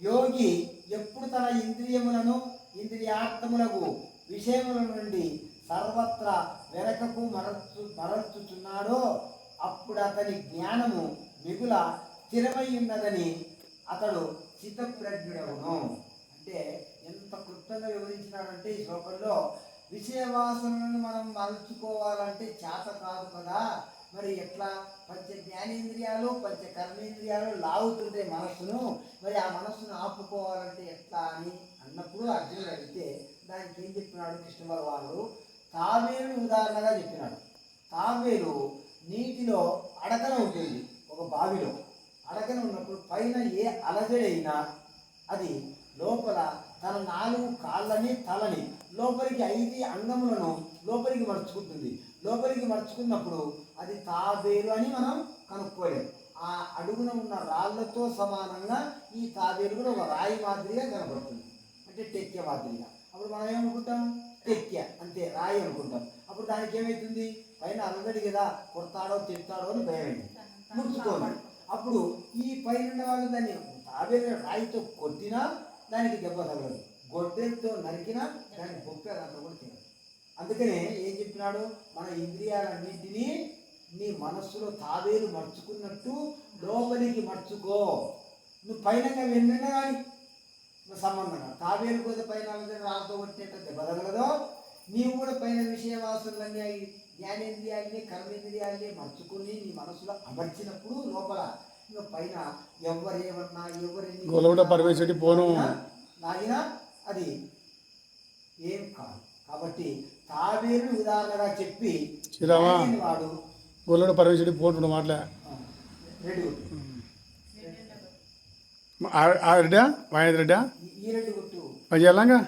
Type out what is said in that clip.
యోగి ఎప్పుడు తన ఇంద్రియములను ఇంద్రియార్థములకు విషయముల నుండి సర్వత్రా వెనకకు మరచు మరచుచున్నాడో అప్పుడు అతని జ్ఞానము మిగుల స్థిరమై ఉన్నదని అతడు చిత్తప్రజ్ఞుడవును అంటే ఎంత క్లుప్తంగా వివరించినాడంటే ఈ శ్లోకంలో విషయవాసనలను మనం మలుచుకోవాలంటే చేత కాదు కదా. మరి ఎట్లా? పంచ జ్ఞానేంద్రియాలు పంచ కర్మేంద్రియాలు లాగుతుంటే మనస్సును మరి ఆ మనస్సును ఆపుకోవాలంటే ఎట్లా అని అన్నప్పుడు అర్జునుడు అడిగితే దానికి ఏం చెప్పినాడు కృష్ణ భగవానుడు తాబేలు ఉదాహరణగా చెప్పినాడు. తాబేలు నీటిలో అడకన ఉంటుంది ఒక బావిలో. అడకన ఉన్నప్పుడు పైన ఏ అలజడైనా అది లోపల తన నాలుగు కాళ్ళని తలని లోపలికి ఐదు అంగములను లోపలికి మర్చుకుంటుంది. లోపలికి మర్చుకున్నప్పుడు అది తాబేలు అని మనం కనుక్కోలేము ఆ అడుగున ఉన్న రాళ్ళతో సమానంగా ఈ తాబేలు కూడా ఒక రాయి మాదిరిగా కనబడుతుంది. అంటే టెక్కె మాదిరిగా. అప్పుడు మనం ఏమనుకుంటాం? టెక్కె అంతే రాయి అనుకుంటాం. అప్పుడు దానికి ఏమవుతుంది పైన అలగడి కదా కొడతాడో తిడతాడో అని భయమైంది. ముడుచుకోండి అప్పుడు ఈ పైన వాళ్ళు దాన్ని తాబేలు రాయితో కొట్టినా దానికి దెబ్బ తగలదు. గొడ్డలతో నరికినా దానికి బొప్పే అంతా కూడా తినదు అందుకనే ఏం చెప్పినాడు? మన ఇంద్రియాలన్నింటినీ నీ మనస్సులో తాబేలు మర్చుకున్నట్టు లోపలికి మర్చుకో. నువ్వు పైన వెళ్ళినా కానీ నువ్వు సంబంధంగా తాబేలు కూడా పైన రాళ్ళతో కొట్టినట్టు దెబ్బ తగలదో నీవు కూడా పైన విషయ వాసులన్నీ అవి జ్ఞానేంద్రియాల్ని కర్మేంద్రియాల్ని మర్చుకుని నీ మనసులో అమర్చినప్పుడు లోపల ఇంకా పైన ఎవరేమన్నా ఎవరెన్ని గొలవడ పరమేశ్వరి పోను. లాగినా అది ఏం కాదు. కాబట్టి తాబేలు ఉదాహరణగా చెప్పి శ్రీరామా. వాడు? గొల్లడు పరమేశ్వరి పోంటుడు మాట్లే. రెడ్డి వాయిద రెడ్డా పని చేయాలంగా?